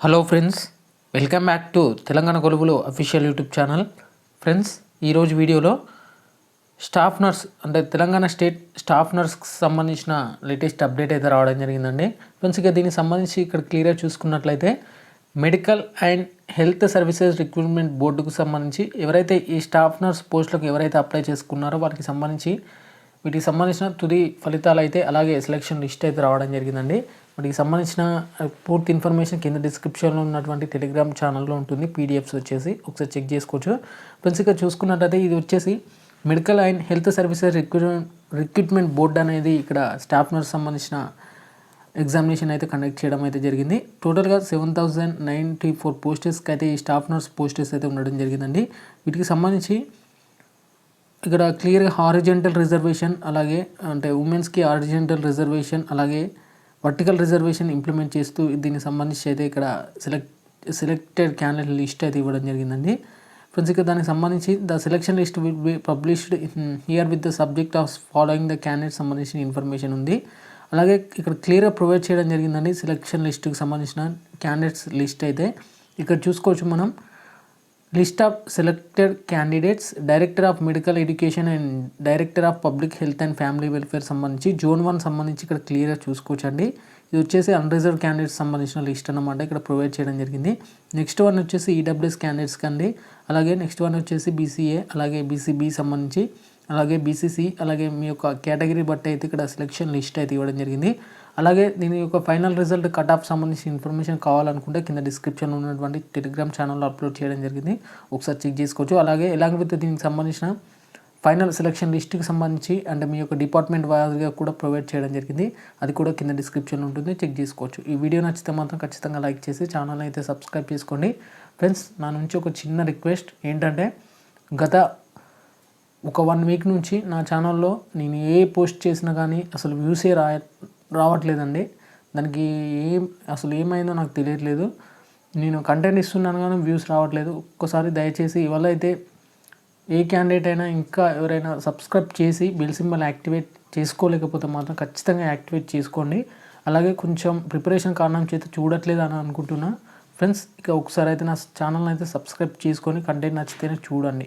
Hello friends welcome back to Telangana కొలువులో official YouTube channel. Friends ఈరోజు వీడియోలో staff nurse అంటే తెలంగాణ స్టేట్ స్టాఫ్ నర్స్కి సంబంధించిన లేటెస్ట్ అప్డేట్ అయితే రావడం జరిగిందండి. ఫ్రెండ్స్ ఇక దీనికి సంబంధించి ఇక్కడ క్లియర్గా చూసుకున్నట్లయితే medical and health services recruitment బోర్డుకు సంబంధించి ఎవరైతే ఈ స్టాఫ్ నర్స్ పోస్టులకు ఎవరైతే అప్లై చేసుకున్నారో వారికి సంబంధించి వీటికి సంబంధించిన తుది ఫలితాలు అయితే అలాగే సెలక్షన్ లిస్ట్ అయితే రావడం జరిగిందండి. వీటికి సంబంధించిన పూర్తి ఇన్ఫర్మేషన్ కింద డిస్క్రిప్షన్లో ఉన్నటువంటి టెలిగ్రామ్ ఛానల్లో ఉంటుంది. పీడిఎఫ్స్ వచ్చేసి ఒకసారి చెక్ చేసుకోవచ్చు. ఫ్రెండ్స్ ఇక్కడ చూసుకున్నట్టయితే ఇది వచ్చేసి medical and health services recruitment recruitment board అనేది ఇక్కడ స్టాఫ్ నర్స్ సంబంధించిన ఎగ్జామినేషన్ అయితే కండక్ట్ చేయడం అయితే జరిగింది. టోటల్గా సెవెన్ థౌజండ్ నైంటీ ఫోర్ పోస్టర్స్కి అయితే ఈ స్టాఫ్ నర్స్ పోస్టర్స్ అయితే ఉండడం జరిగిందండి. వీటికి సంబంధించి ఇక్కడ క్లియర్గా హారిజెంటల్ రిజర్వేషన్ అలాగే అంటే ఉమెన్స్కి హారిజెంటల్ రిజర్వేషన్ అలాగే వర్టికల్ రిజర్వేషన్ ఇంప్లిమెంట్ చేస్తూ దీనికి సంబంధించి అయితే ఇక్కడ సెలెక్ట్ సెలెక్టెడ్ క్యాండిడేట్ లిస్ట్ అయితే ఇవ్వడం జరిగిందండి. ఫ్రెండ్స్ ఇక దానికి సంబంధించి the selection list will be published here with the subject of following the candidate సంబంధించిన ఇన్ఫర్మేషన్ ఉంది. అలాగే ఇక్కడ క్లియర్గా ప్రొవైడ్ చేయడం జరిగిందండి సెలెక్షన్ లిస్ట్కి సంబంధించిన క్యాండిడేట్స్ లిస్ట్ అయితే. ఇక్కడ చూసుకోవచ్చు మనం list of selected candidates director of medical education and director of public health and family welfare సంబంధించి జోన్ వన్ సంబంధించి ఇక్కడ క్లియర్గా చూసుకోవచ్చండి. ఇది వచ్చేసి అన్రిజర్వ్ క్యాండిడేట్స్ సంబంధించిన లిస్ట్ అనమాట ఇక్కడ ప్రొవైడ్ చేయడం జరిగింది. నెక్స్ట్ వన్ వచ్చేసి ఈడబ్ల్యూఎస్ క్యాండిడేట్స్ కండి. అలాగే నెక్స్ట్ వన్ వచ్చేసి బీసీఏ అలాగే బీసీబీ సంబంధించి అలాగే బీసీసీ అలాగే మీ యొక్క కేటగిరీ బట్టి అయితే ఇక్కడ సెలెక్షన్ లిస్ట్ అయితే ఇవ్వడం జరిగింది. అలాగే దీని యొక్క ఫైనల్ రిజల్ట్ కట్ ఆఫ్ సంబంధించిన ఇన్ఫర్మేషన్ కావాలనుకుంటే కింద డిస్క్రిప్షన్ ఉన్నటువంటి టెలిగ్రామ్ ఛానల్లో అప్లోడ్ చేయడం జరిగింది. ఒకసారి చెక్ చేసుకోవచ్చు. అలాగే ఎలాగ విత్ దీనికి సంబంధించిన ఫైనల్ సెలక్షన్ లిస్ట్కి సంబంధించి అంటే మీ యొక్క డిపార్ట్మెంట్ వారిగా కూడా ప్రొవైడ్ చేయడం జరిగింది. అది కూడా కింద డిస్క్రిప్షన్ ఉంటుంది. చెక్ చేసుకోవచ్చు. ఈ వీడియో నచ్చితే మాత్రం ఖచ్చితంగా లైక్ చేసి ఛానల్ అయితే సబ్స్క్రైబ్ చేసుకోండి. ఫ్రెండ్స్ నా నుంచి ఒక చిన్న రిక్వెస్ట్ ఏంటంటే గత ఒక వన్ వీక్ నుంచి నా ఛానల్లో నేను ఏ పోస్ట్ చేసినా కానీ అసలు వ్యూసే రాయ రావట్లేదండి. దానికి ఏం అసలు ఏమైందో నాకు తెలియట్లేదు. నేను కంటెంట్ ఇస్తున్నాను కానీ వ్యూస్ రావట్లేదు. ఒక్కసారి దయచేసి ఇవాళ అయితే ఏ క్యాండిడేట్ అయినా ఇంకా ఎవరైనా సబ్స్క్రైబ్ చేసి బిల్ సింబల్ యాక్టివేట్ చేసుకోలేకపోతే మాత్రం ఖచ్చితంగా యాక్టివేట్ చేసుకోండి. అలాగే కొంచెం ప్రిపరేషన్ కారణం చేత చూడట్లేదు అని అనుకుంటున్నా. ఫ్రెండ్స్ ఇక ఒకసారి అయితే నా ఛానల్ అయితే సబ్స్క్రైబ్ చేసుకొని కంటెంట్ నచ్చితేనే చూడండి.